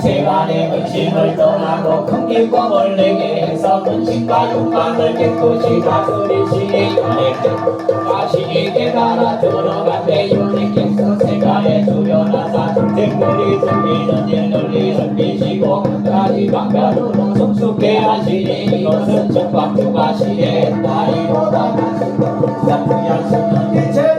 세간의 근심을 떠나고 큰 길과을 내게 해서 근심과 욕망을 깨끗이 다스리시기 전에 다시 깨달아 들어간대 유님께서 세간에 주연하사 등등들이 들리는 일들이 들리시고 끝까지 방가루로 성숙해 하시니 이것은 정박주가 시에 나이보다 가슴 높은 사투야 수는 일체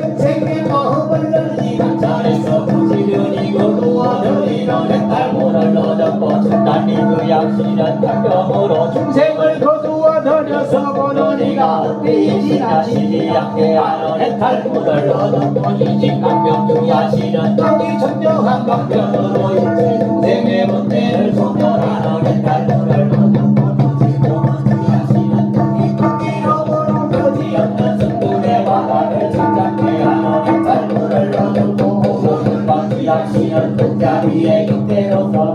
그 양심은 탕병으로 중생을 거두어 너려서 보는 이가 어찌지나시지 않게 하는 해탈구를 얻었던 이진강병 중야시는 땅이 청정한 강병으로 일체 중생의 문제를 소멸하는 해탈구를 야시는 그 자리에 그대로 서로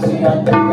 Brasil.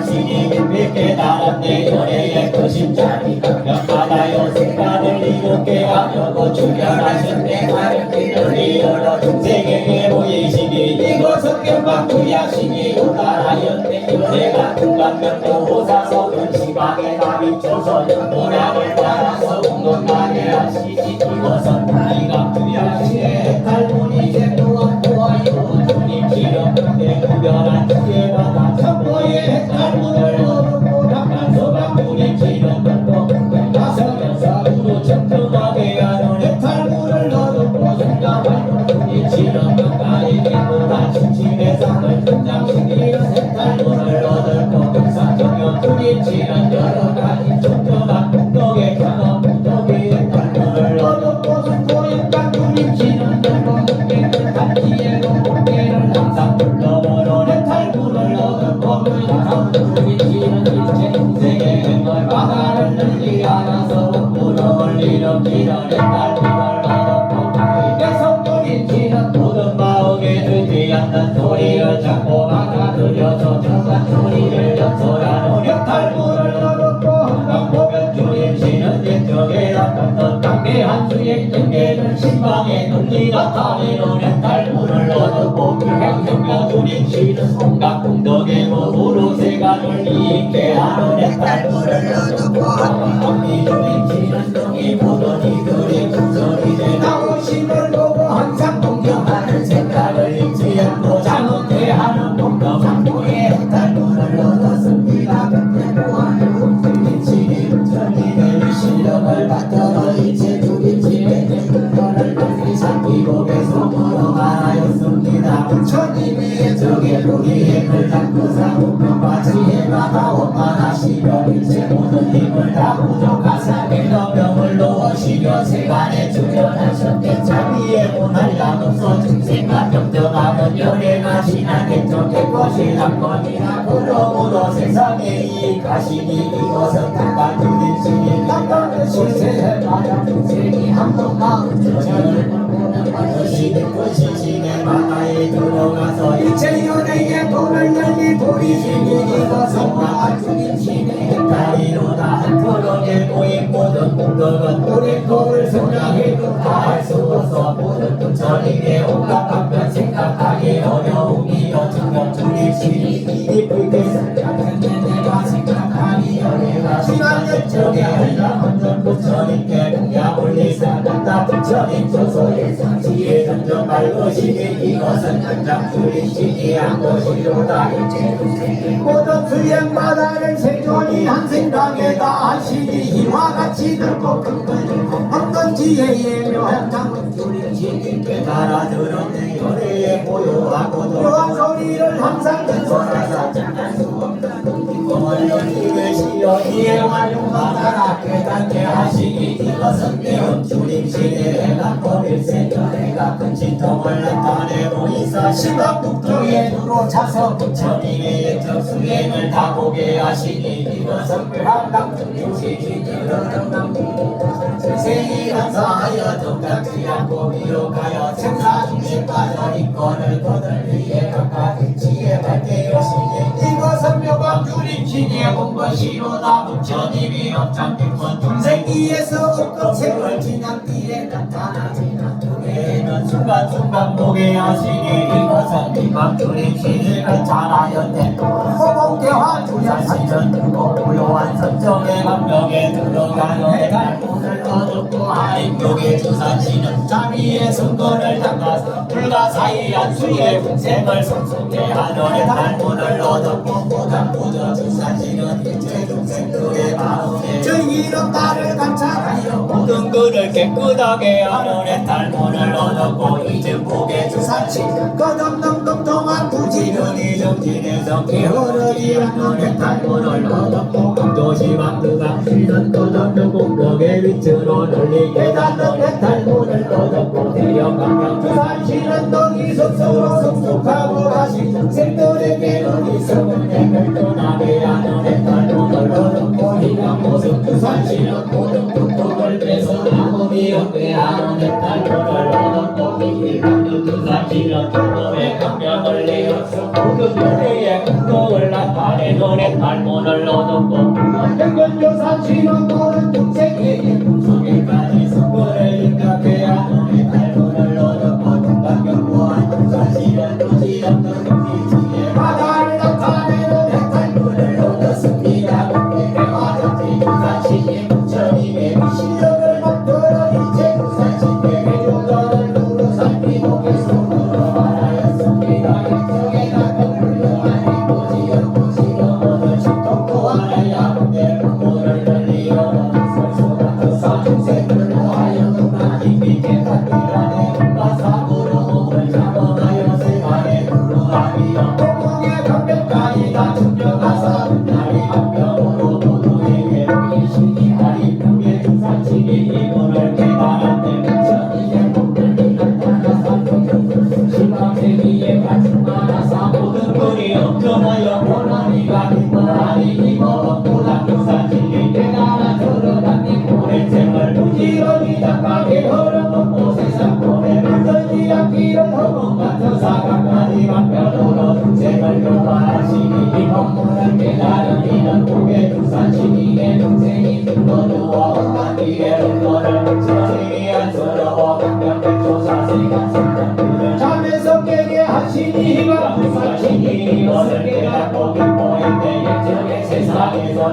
간신히 깊게 나란내 연애의 거심자리. 몇마다요 생각을 이롭게 하려고 주변하셨네. 가볍게 열리 열어 세계에 모이시니, 이곳은 경방구 야신이 우다라였네. 연애가 금방면도 호사서 금시방에 남이 쳐서 모양을 따라서 운동하게 하시지. 이곳은 다 一起 승리 나타내는 달문을 얻었고 행정가 주님 쉬는 온갖 공덕의 몸으로 세간을 이익게 하는 달문을 얻었고 함이 주님 다 부족하사 내너병을 놓으시며 세간에 주련하셨대 자비의 오날람 없어 중생과 평등하면 열애가 신하겠죠 깨끗이 남건이나 그러므로 세상에 이익하시니 이것은 땅과 주님 신이 땅과는 실세를 받아 한번 마음 주 저를 보는 것이는 것이 신의 바다에 들어가서 일체 연예의 돈을 열리 보이시니 이것은 나와 주님 신의 행다리로다. 한토록의 모임 모든 공덕은 우리 법을 성장해도 다할 수 없어 모든 부처님의 온갖 방편 생각하기 어려움이여 증명 주님 신이 이쁘게 성장했네 내가 생각하니 한량 한전 부처님께 공야 부처님 조소의 상지에 점점 밝으시니 이것은 현장 주님 신이 한 것이로다 일체 모든 수행마다를 생존이 한 생각에다 하시니 이와 같이 넓고 큰건 없던 지혜의 묘한 장은 주님 신이 깨달아 들었네. 연애에 고요하고 묘한 소리를 항상 근소라서 장할 수 없는 열리게 시여 이에 활용하다가 깨닫게 하시니 이것은 매운 주님 해가 버릴세 연애가 큰 진통을 나타내고 있어 시각북도에 두로 차서 부처님의 예적 수행을 다 보게 하시니 이것은 불합당 주님 신이 세상이 감사하여 동작지 않고 미혹하여 생사 중심 빠져 이권을 거들 위해 각각 지혜 밝게 여시니 이것은 묘방 주님 신의 온 것이로다. 부처님이 업장된 중생기에서 없던 세월 지난 뒤에 나타나지나 두 개는 순간순간 보게 하시니 이것은 이방 주님 신을 관찰하였네. 호봉대화 주자신은 두고 고요한 선정의 감명에 들어가는 달문을 얻었고 아인족의 주산신은 자비의 선거를 닦아서 불가사의한 수의 공생을 성숙해 하늘의 달문을 얻었고 보담보다 주산신은 일체 중생들의 마음에 저희는 나를 관찰하여 모든 것을 깨끗하게 하늘의 달문을 얻었고 이제 복의 주산신 끝없는 동동한 부지런히 정진에서 게으르지 않는 달문을 얻었고 강도시 왕두가 실은 끝없는 공덕의 위치로 널리 깨닫는 달문을 얻었고 대형 강명 주산신은 너희 스스로 성숙하고 중생들에게 너희 성은 행을 떠나게 하는 달문을 얻었고 이강 주산신은 모든 국토를 빼서 아무리 연대하는 달문을 얻었고 이강명 주산신은 국토의 강명을 내었어 모든 노래의 국토를 나타내는 달문을 얻었고 백건조산신은 모든 나님께 받으라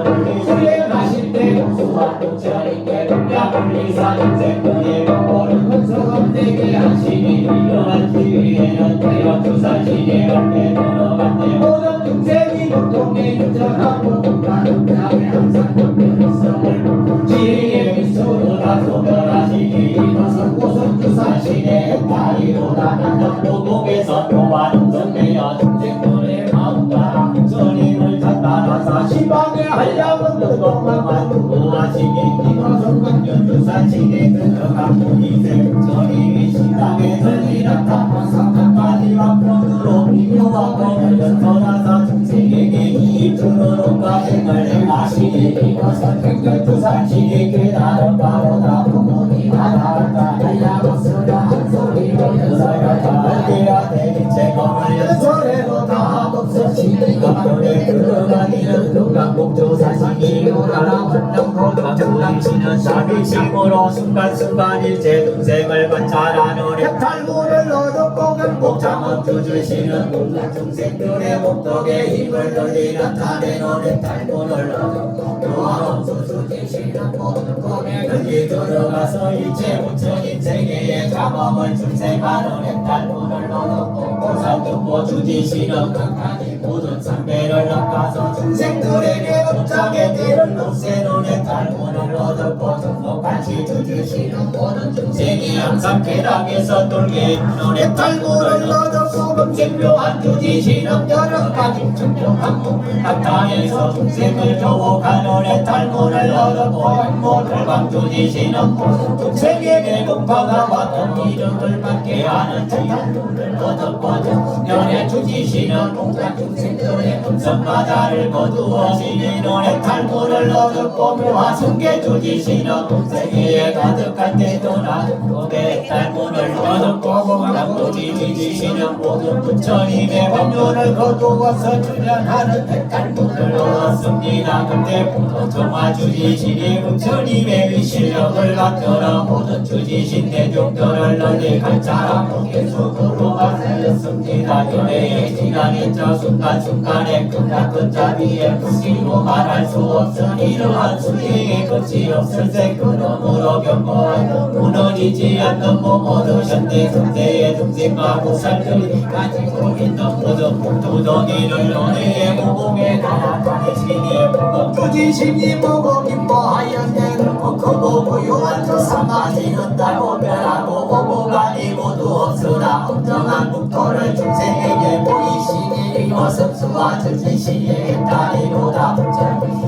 늘 술에 마실 때 수와 동철이께 동야 분리사 인생들의 모르는 건석은 내게 한심히 일어나기 위해는 대여 주사 시계갈 때 들어갈 때 모든 중생이 고통에 유전하고 나는 나에 항상 변별성을 지혜의 미소로 다소 변하시기 이것은 고선 주사시의 다리로다. 한적 도곡에서 교환 정되어 중생들의 마음과 전임을 전달하사 시방 의 한량은 뜨겁만 두고하시기 이것은 강변 주사시의 들어가고 이생 전임이 시당의 전이 나타나서 마지막 편으로 미묘하고 변전하사 중생에게 이익주로 가생을 이것은 강변 주사시의 깨달은 바로다 부모님 하나다 한량없으라 한 소리로 연설하 목조사시기로라라 원정고등 정당치는 사비심으로 순간순간 일체 동생을 관찰하는 해탈문을 얻었고 극복장은 주주시는 온갖 중생들의 목덕에 힘을 널리 나타내는 해탈문을 얻었고 교황은 수수지시는 모든 꿈에 거기 들어가서 일체 부처님 세계에 자범을 중생하는 해탈문을 얻었고 보살등보 주지시는 각가지 낚아서 중생들에게 업장에 띠를 놓세는 해 얻었고 등록같이 주지시는 모든 중생이 항상 쾌락에서 돌게 있는 해탈문을 얻었고 금생묘한 주지시는 여러 가지 몸을 나타내서 중생을 교복하는 해탈문을 얻었고 행복을 강주지시는 모든 중생에게 공파가 왔던 이름을 받게 하는 자연문을 얻었고 연애 주지시는 공간 중생들의 금성바다를 거두어 시는 은혜 탈문을 얻었고 묘화 성계 주지시는 동생에 가득할 때도 나는 고개 탈문을 얻었고 공강도지 주지시는 모든 부처님의 법륜을 거두어서 주련하는 탈문을 얻었습니다. 그때부터 정화 주지시니 부처님의 위실력을 갖춰라 모든 주지신 대중들을 널리 관찰하고 계속으로 말씀했습니다. 연애의 시간이 저 순간순간에 끝나큰 자비에 붙이고 말할 수 없은 이러한 수행의 끝이 없을 때 그러므로 경고하여 무너지지 않는 모모도 현대 성대의 중생과 보살들이 가지고 있는 모든 복두덩이를 너네의 무공에 나타내시니 무공 주지심이 무공 기뻐하였네 크고 고요한 저 사마지는 달고 별하고 보고가니 모두 없으나 엄정한 국토를 중생에게 보이시니 이것은 수와 즉지시의 다리로다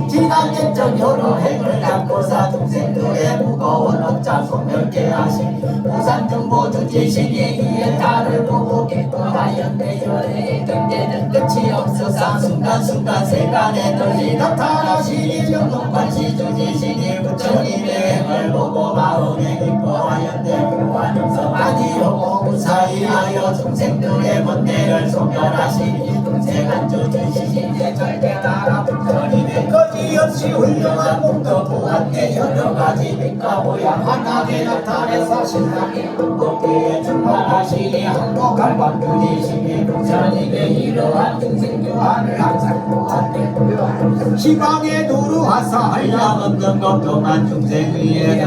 지난 옛적 여러 행을 갖고사 중생들의 무거운 업자 소멸케 하시니 우산 정보 주지시니 이에 달을 보고 기뻐하였네. 열의 경계는 끝이 없어서 순간순간 세간에 널리 나타나시니 정동관 시 주지시니 부처님의 행을 보고 마음에 기뻐하였네. 교환음성 아니요 무사히하여 중생들의 번뇌를 소멸하시니 동생한 주지시니 절대 따라 부처님의 거지없이 훌륭한 공도 보았네 여러 가지 빛과 모양 환하게 나타내서 신랑이 행복기에 충만하시니 행복한 관주지시니 부처님의 이러한 중생 교환을 항상 보았네 시방에 두루하사 한량 없는 걱정한 중생 위에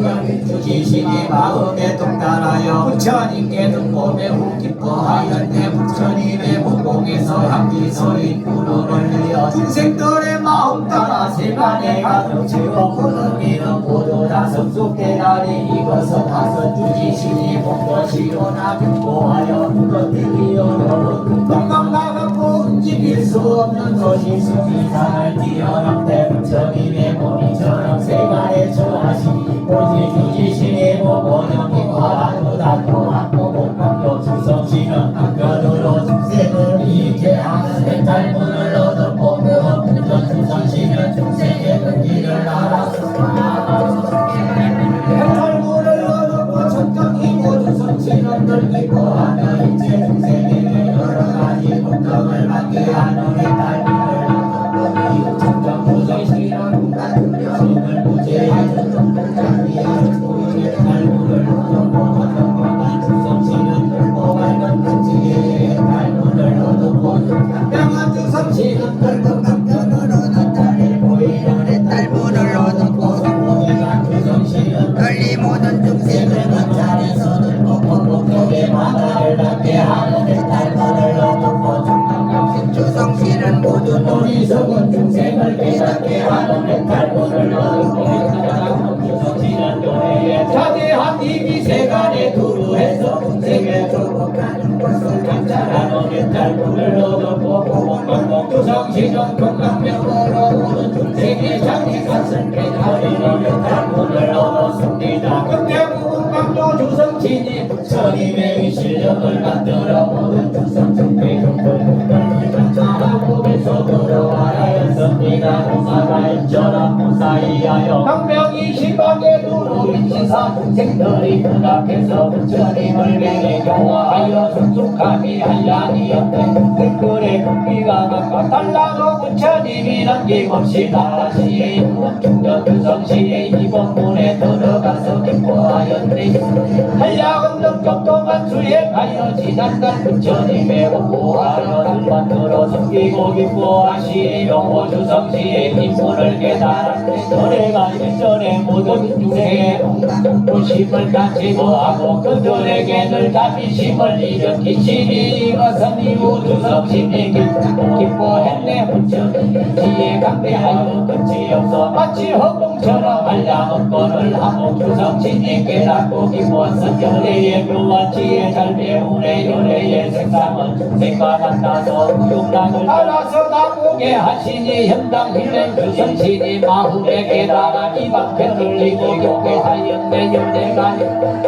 너희 주지시니 마음에 동달하여 부처님께 등몸에 후 기뻐하였네. 부처님의 무공에서 향기 소리 구름을 내어 중생들의 따라 세간에 가득 구름 이름 모두 다 성숙해 나니 이것은 화선 주지시니 목도시로나 경고하여 무덤들이 어려운 금방 나가고 움직일 수 없는 것이 수기산을 뛰어넘대 부처님의 몸이처럼 세간에 처하시니 오직 주지시니 보고는 이과하고 닫고 하고 알 아, 세상을 만들어보는 특성적인 동물들이 전자한국의 속으로 알아냈습니다 공사가인처럼 무사히하여 항명이 심하게 누르인 시사 동생들이 군악해서 부처님을 내게 경화하여 성숙함이 한량이었던 동생들의 국비가 각각 달라도 부처님이 남김없이 다시 충전 그 두성시의 이번 문에 들어가서 기뻐하였네 한량은 능력 동안 수행하여 지난날 부처님의 공부하여 달만 들어 섬기고 기뻐하시 영호 주성시에 기분을 깨달았네. 너네가 예전에 모든 중생의 무심을 다치고 하고 그들에게 늘 자비심을 일으키시니 이것은 이후 주성심이 기뻐했네. 부처님 지혜 강대하여 끝이 없어 마치 허공 처럼 한량은 권을 하고 주성심이 깨닫고 열애의 묘와 지혜 잘 배우네 열애의 색상은 중생과 같아서 육랑을 알아서 나보게 하시니 현당 힐랭 주성신이 마후에 깨달아 이방패 흘리고 교회하였네 열애가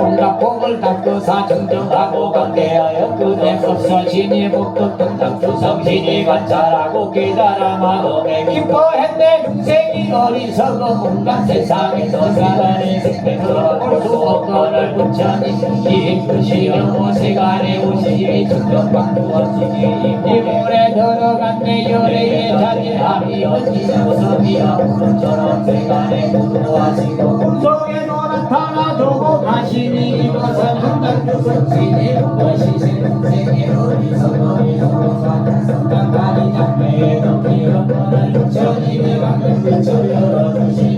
온갖 복을 닦고사 정정하고 관계하여 그대 없어지니 복도 등등 주성신이 관찰하고 깨달아 마음에 기뻐했네 중생이 어리석어 온갖 세상에서 살아내 생명으로 볼수 없거늘 부처님 이 뜻이여 오세간에 오시니 충격방 두어지니 이 물에 들어갔네 열애의 자질함이 어찌 모습이여 구름처럼 세간에 구두하시고 꿈속에도 나타나주고 가시니 이것은 한달 주성신이 그것이 생생의 어리석어 이성과 성당간이 장래에 넘기어 떠날 부처님의 방을 그쳐 열어주시니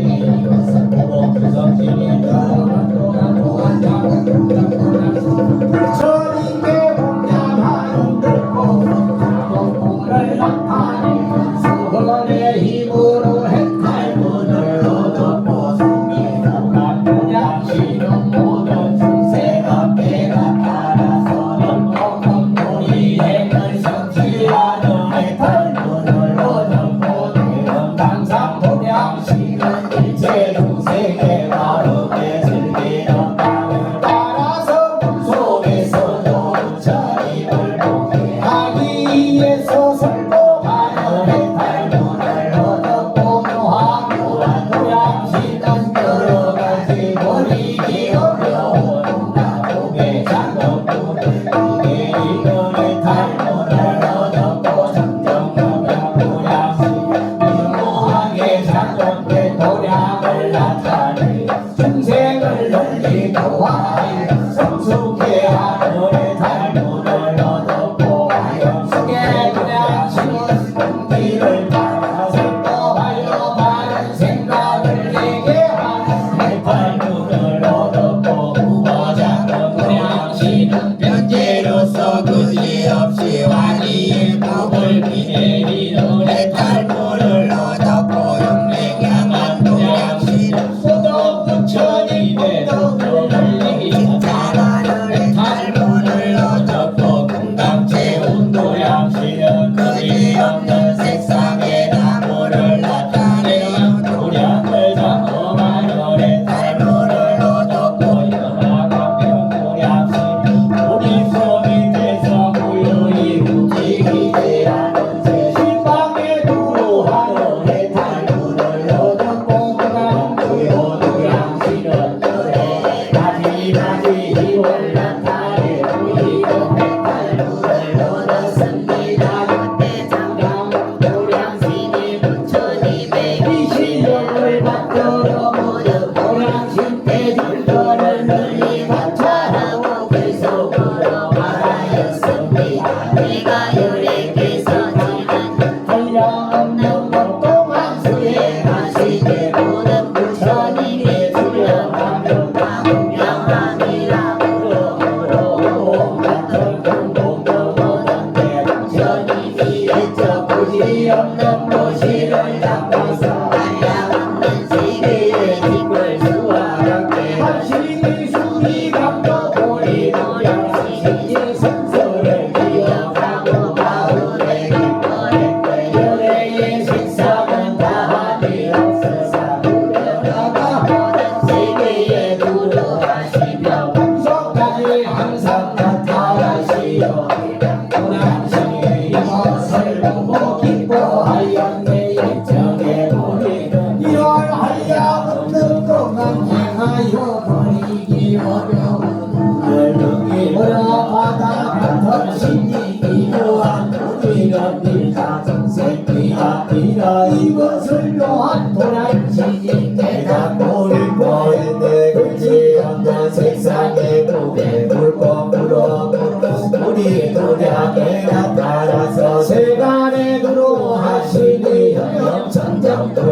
보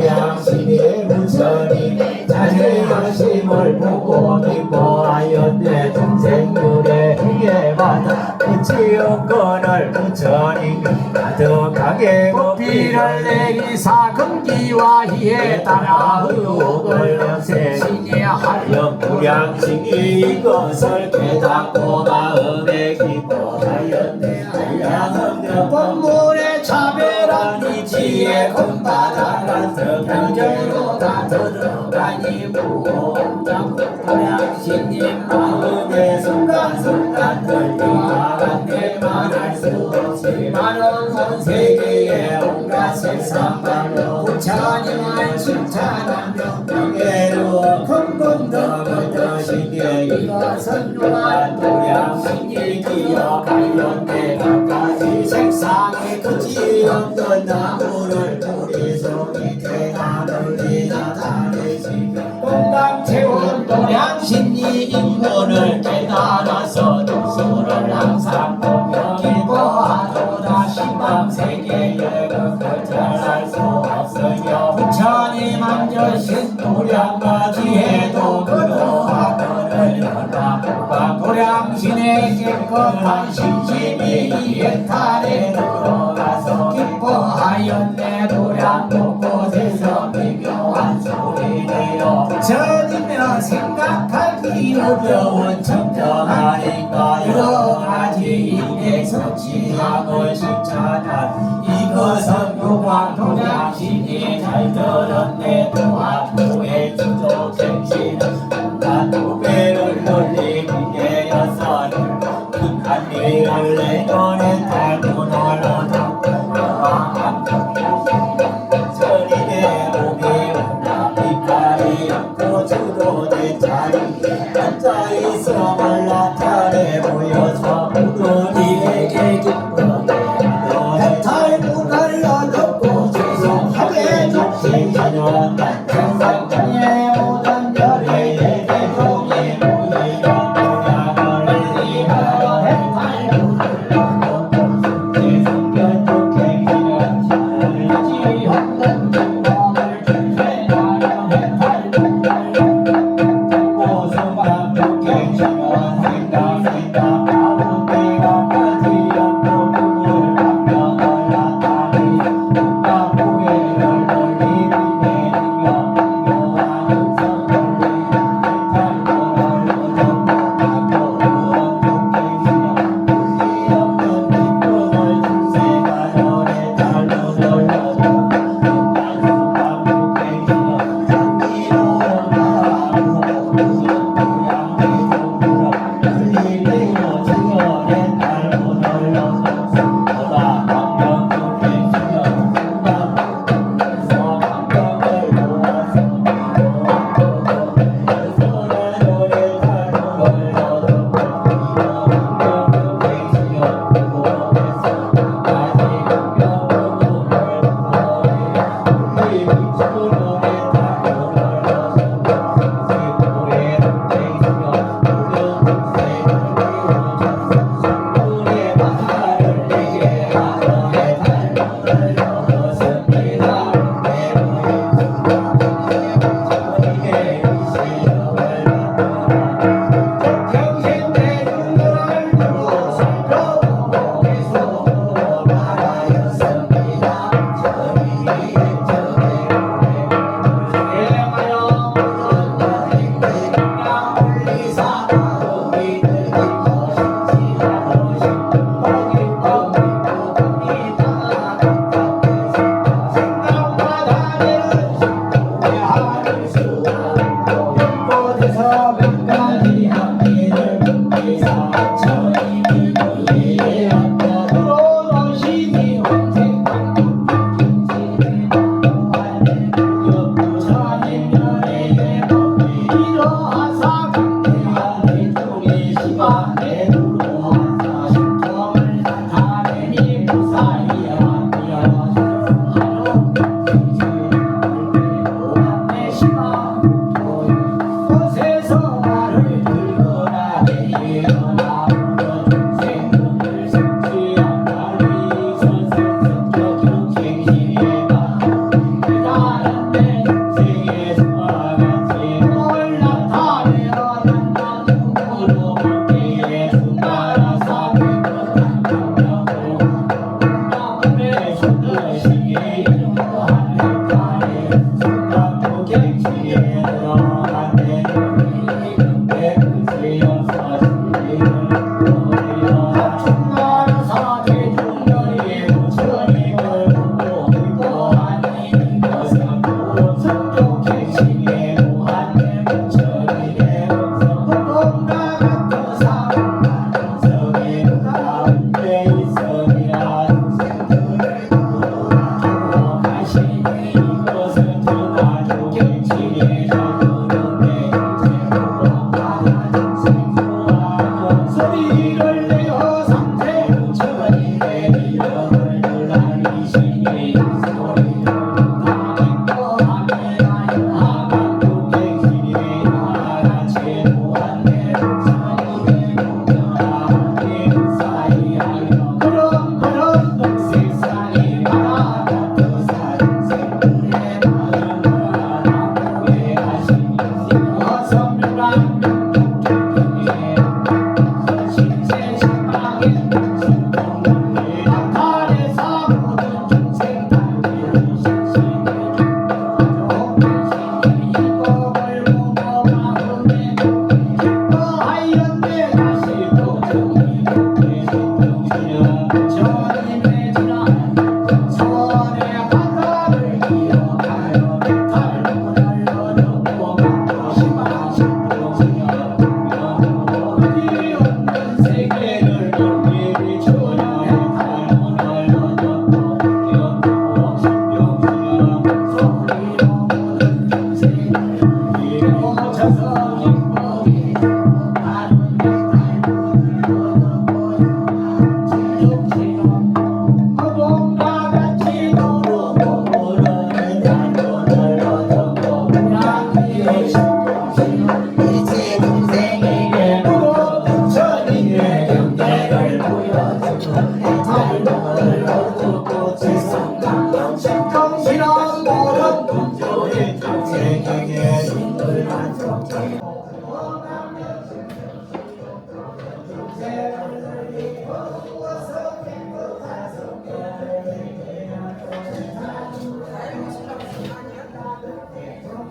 영천정 도량신이 부처님 자제하심을 보고 기뻐하였네 동생들의 위에 받아 부치용권을 부처님 가득하게 고피를 내기 사금기와 희에 따라 의혹을 없애 신이하여 무량신이 이것을 깨닫고 마음에 기뻐하였네 한량없는 법문의 차별한 이치에 금바다 라서 경전으로 다 들어가니 무언장 무량신님 마음에 순간순간 들떠와 간데 말할 수 없이 많은 온 세계에 온갖 세상 말로 부처님을 칭찬하며 명예로 금금덕을 드시기에 이것은 또한 도량신이 기억하였네 각가지 색상이 끝이 없던 나무를 뿌리속 밑에 나를 나타내시 공감체온 도량신이 인문을 깨달아서 두수를 항상 보며 기뻐하도다 신방세계에 그걸 잘할 수 없으며 부처님 앉으신 도량과 지혜도 그러하거늘 연락과 도량신의 깨끗한 신심이 들어가서 기뻐하였네 도량 곳곳에서 미묘한 소리내어 부처님여 생각하기 어려운 청정하니까 여러 가지 인의 성취함을 실천한 이것은 요광 도량신이 잘 들었네. 또한 도의 주도 생신은 난두 배를 여선을 큰한 일을 내년에 달고 놀러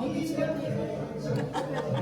よろしくお願いします。